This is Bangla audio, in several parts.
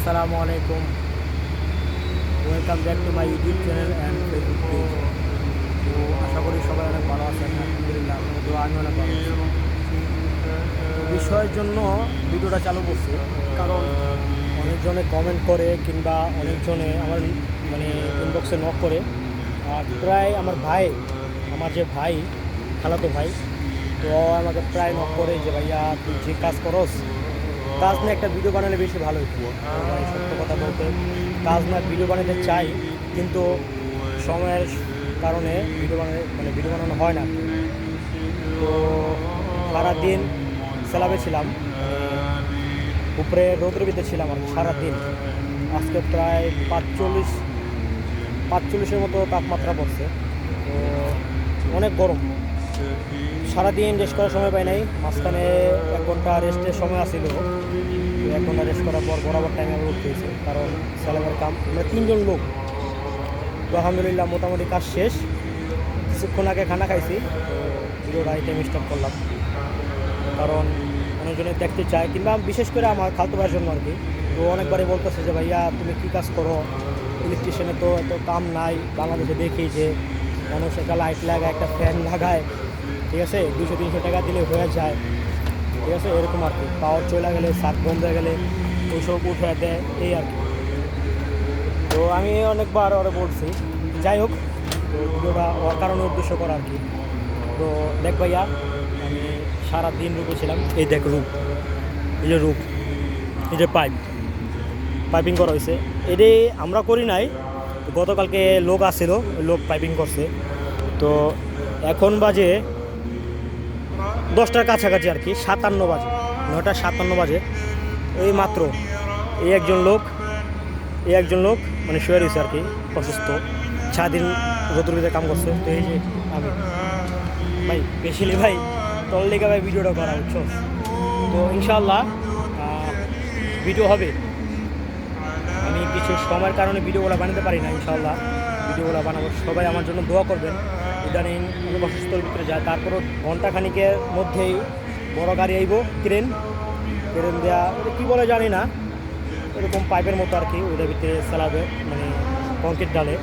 আসসালামু আলাইকুম। Welcome back to my YouTube channel and Facebook page তো আশা করি সবাই অনেক ভালো আছেন, আলহামদুলিল্লাহ। দোয়া আমি অনেক ভালো বিষয়ের জন্য ভিডিওটা চালু করছি, কারণ অনেকজনে কমেন্ট করে কিংবা অনেকজনে আমার মানে ইনবক্সে নক করে। আর প্রায় আমার ভাই, আমার যে ভাই, খালাতো ভাই, তো আমাকে প্রায় নক করে যে, ভাইয়া, তুই যে কাজ করস কাজ নিয়ে একটা ভিডিও বানালে বেশি ভালো হতো। তো সত্য কথা বলতে কাজ না ভিডিও বানাতে চাই, কিন্তু সময়ের কারণে ভিডিও বানানো মানে ভিডিও বানানো হয় না। তো সারাদিন সেলাবে ছিলাম, উপরে রৌদ্রবিতে ছিলাম আর সারাদিন। আজকে প্রায় পাঁচচল্লিশ, পাঁচচল্লিশের মতো তাপমাত্রা পড়ছে। তো অনেক গরম। সারাদিন রেস্ট করার সময় পাই নাই। মাঝখানে এক ঘণ্টা রেস্টের সময় আসছিল তো এক ঘণ্টা রেস্ট করার পর বরাবর টাইমে আমি উঠতে হয়েছে, কারণ স্যালামের কাম। আমরা তিনজন লোক। তো আলহামদুলিল্লাহ মোটামুটি কাজ শেষ। কিছুক্ষণ আগে খানা খাইছি, তো আইটেম স্টপ করলাম। কারণ অনেকজনে দেখতে চায়, কিংবা বিশেষ করে আমার খালতো ভাইয়ের জন্য আর কি তো অনেকবারই বলতেছে যে, ভাইয়া, তুমি কী কাজ করো? ইলেকট্রিশিয়ানে তো এত কাম নাই। বাংলাদেশে দেখি যে, মানুষ একটা লাইট লাগায়, একটা ফ্যান লাগায়। ঠিক আছে? দুশো তিনশো টাকা দিলে হয়ে যায়। ঠিক আছে? এরকম আর কি। পাওয়ার চলে গেলে, সাত বন্ধ হয়ে গেলে, ওইসব উঠে দেয়, এই আর কি। তো আমি অনেকবার ওরা বলছি যাই হোক, তো ভিডিওটা ওর কারণে উদ্দেশ্য করা আর কি। তো দেখ ভাইয়া, আমি সারা দিন রূপে ছিলাম। এই দেখ রূপ এই যে রূপ এই যে পাইপ। পাইপিং করা হয়েছে। এটাই আমরা করি নাই। গতকালকে লোক আসছিল, লোক পাইপিং করছে। তো এখন বাজে দশটার কাছাকাছি আর কি, সাতান্ন বাজে, নয়টা সাতান্ন বাজে। এই মাত্র এই একজন লোক, এই একজন লোক মানে শুয়ে রয়েছে আর কি, অসুস্থ। সারাদিন রোদ্রবিতে কাম করছে, তো এই যে আমি। ভাই বেশিলি ভাই তোর লেগে ভাই ভিডিওটা করা, বুঝছ? তো ইনশাল্লাহ ভিডিও হবে। আমি কিছু সময়ের কারণে ভিডিওগুলো বানাতে পারি না ইনশাল্লাহ ভিডিওগুলো বানাবো, সবাই আমার জন্য দোয়া করবেন। ইদানিং অনেক ভিতরে যায়। তারপরও ঘন্টাখানিকের মধ্যেই বড় গাড়ি আইব, ক্রেন। ক্রেন দেওয়া ওটা কী বলে জানি না। এরকম পাইপের মতো আর কি, ওইটার ভিতরে চালাবে মানে কংক্রিট ডালে।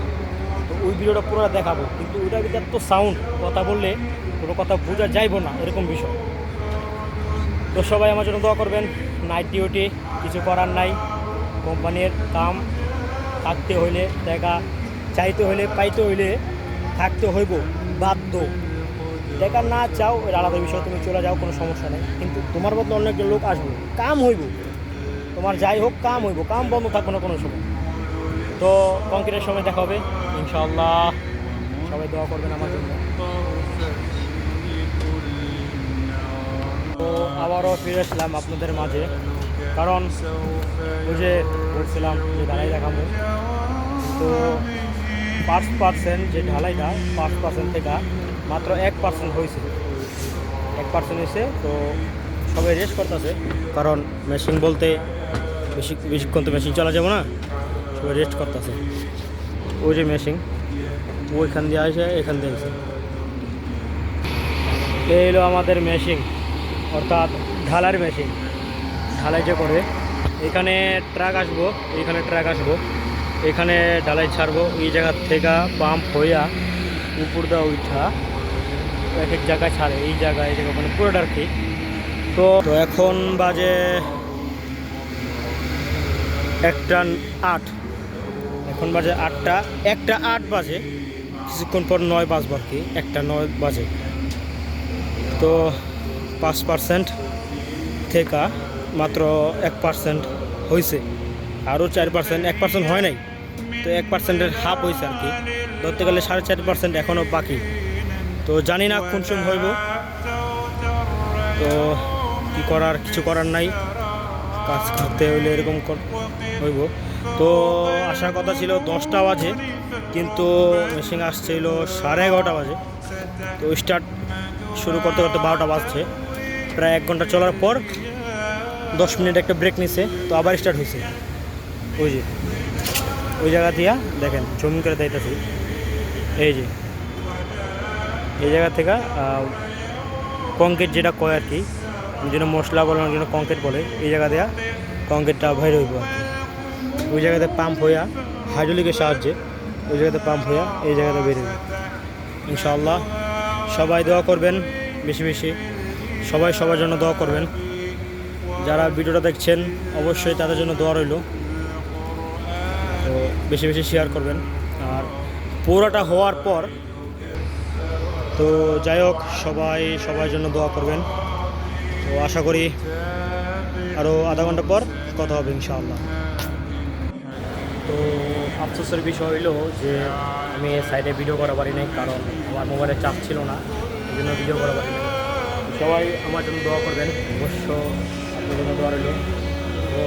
তো ওই ভিডিওটা পুরোটা দেখাবো। কিন্তু ওইটার ভিতরে এত সাউন্ড কথা বললে কোনো কথা বোঝা যাইবো না, এরকম বিষয়। তো সবাই আমার জন্য দোয়া করবেন নাইট ডিউটি কিছু করার নাই। কোম্পানির কাম, থাকতে হইলে টাকা চাইতে হইলে, পাইতে হইলে থাকতে হইব, বাধ্য। টাকা না চাও এটা আলাদা বিষয় তুমি চলে যাও, কোনো সমস্যা নেই। কিন্তু তোমার বদলে অন্য একটা লোক আসবে। কাম হইব। তোমার যাই হোক, কাম হইব। কাম বন্ধ থাকব না কোনো সময়। তো কংক্রিটের সময় দেখা হবে, ইনশাআল্লাহ। সবাই দোয়া করবেন আমার জন্য। তো আবারও ফিরে আসলাম আপনাদের মাঝে। কারণ যে বলছিলাম যে ঢালাই দেখাবো। তো পাঁচ পার্সেন্ট যে ঢালাইটা, পাঁচ পার্সেন্ট থেকে মাত্র এক পার্সেন্ট হয়েছে। এক পার্সেন্ট হয়েছে, তো সবাই রেস্ট করতেছে। কারণ মেশিন বলতে বেশি, বেশিক্ষণ তো মেশিন চলা যাবে না, সবাই রেস্ট করতেছে। ওই যে মেশিন, ওইখান দিয়ে আসে, এখান দিয়ে আসে। এই হলো আমাদের মেশিন, অর্থাৎ ঢালার মেশিন। ঢালাই যে করে এখানে ট্রাক আসব, এখানে ট্রাক আসব। এখানে ঢালাই ছাড়বো। এই জায়গার থেকে পাম্প হইয়া উপর দা উঠা। এক এক জায়গায় ছাড়ে। এই জায়গায় এই জায়গা মানে পুরোটা আর কি তো তো এখন বাজে একটা আট। এখন বাজে আটটা। একটা আট বাজে। কিছুক্ষণ পর নয় বাজবো আর কি। একটা নয় বাজে। তো পাঁচ পার্সেন্ট থেকে মাত্র এক পার্সেন্ট হয়েছে আরও চার পার্সেন্ট এক পার্সেন্ট হয় নাই। তো এক পার্সেন্টের হাফ হয়েছে আর কি। ধরতে গেলে সাড়ে চার পার্সেন্ট এখনও বাকি। তো জানি না কোন সময় হইব। তো কি করার, কিছু করার নাই। কাজ করতে হইলে এরকম হইব। তো আসার কথা ছিল দশটা বাজে, কিন্তু মেশিন আসছিল সাড়ে এগারোটা বাজে। তো স্টার্ট শুরু করতে করতে বারোটা বাজছে। প্রায় এক ঘণ্টা চলার পর দশ মিনিট একটা ব্রেক নিছে, তো আবার স্টার্ট হয়েছে ওই যে, ওই জায়গা দিয়া দেখেন, জুম করে দিতেছি এই যে, এই জায়গা থেকে কংক্রিট যেটা কয় আর কি, যেন মশলা বলে জন্য কংক্রিট বলে, এই জায়গা দেয়া কংক্রিটটা বাইর হইব ওই জায়গাতে পাম্প হইয়া হাইড্রোলিকের সাহায্যে ওই জায়গাতে পাম্প হইয়া এই জায়গাতে বেরোবে ইনশাআল্লাহ, সবাই দোয়া করবেন, বেশি বেশি। সবাই সবার জন্য দোয়া করবেন। যারা ভিডিওটা দেখছেন, অবশ্যই তাদের জন্য দোয়া রইল। তো বেশি বেশি শেয়ার করবেন। আর পুরোটা হওয়ার পর, তো যাই হোক, সবাই সবার জন্য দোয়া করবেন। তো আশা করি আরও আধা ঘণ্টা পর কথা হবে ইনশাআল্লাহ। তো আফসোসের বিষয় হইল যে আমি সাইডে ভিডিও করা পারি নাই, কারণ আমার মোবাইলে চাপ ছিল না, এই জন্য ভিডিও করা পারি নাই। সবাই আমার জন্য দোয়া করবেন, অবশ্য আপনার জন্য দোয়া রইল।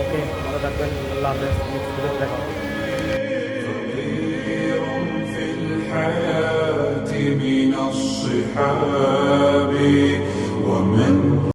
ওকে, ভালো থাকবেন, আল্লাহ হাফেজ দেখা الحياة من الصحاب ومن